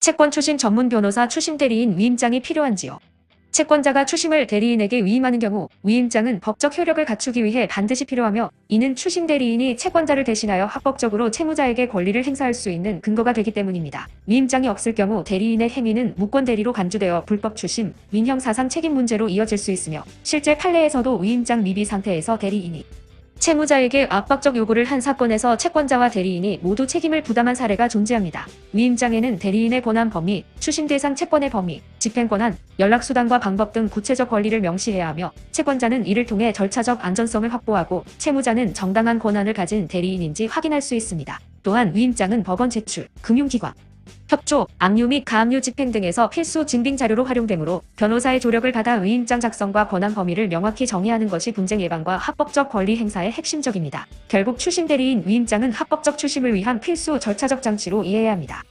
채권 추심 전문 변호사 추심 대리인 위임장이 필요한지요? 채권자가 추심을 대리인에게 위임하는 경우 위임장은 법적 효력을 갖추기 위해 반드시 필요하며 이는 추심 대리인이 채권자를 대신하여 합법적으로 채무자에게 권리를 행사할 수 있는 근거가 되기 때문입니다. 위임장이 없을 경우 대리인의 행위는 무권 대리로 간주되어 불법 추심, 민형 사상 책임 문제로 이어질 수 있으며 실제 판례에서도 위임장 미비 상태에서 대리인이 채무자에게 압박적 요구를 한 사건에서 채권자와 대리인이 모두 책임을 부담한 사례가 존재합니다. 위임장에는 대리인의 권한 범위, 추심 대상 채권의 범위, 집행 권한, 연락 수단과 방법 등 구체적 권리를 명시해야 하며 채권자는 이를 통해 절차적 안전성을 확보하고 채무자는 정당한 권한을 가진 대리인인지 확인할 수 있습니다. 또한 위임장은 법원 제출, 금융기관, 협조, 압류 및 가압류 집행 등에서 필수 증빙 자료로 활용되므로 변호사의 조력을 받아 위임장 작성과 권한 범위를 명확히 정의하는 것이 분쟁 예방과 합법적 권리 행사의 핵심적입니다. 결국 추심 대리인 위임장은 합법적 추심을 위한 필수 절차적 장치로 이해해야 합니다.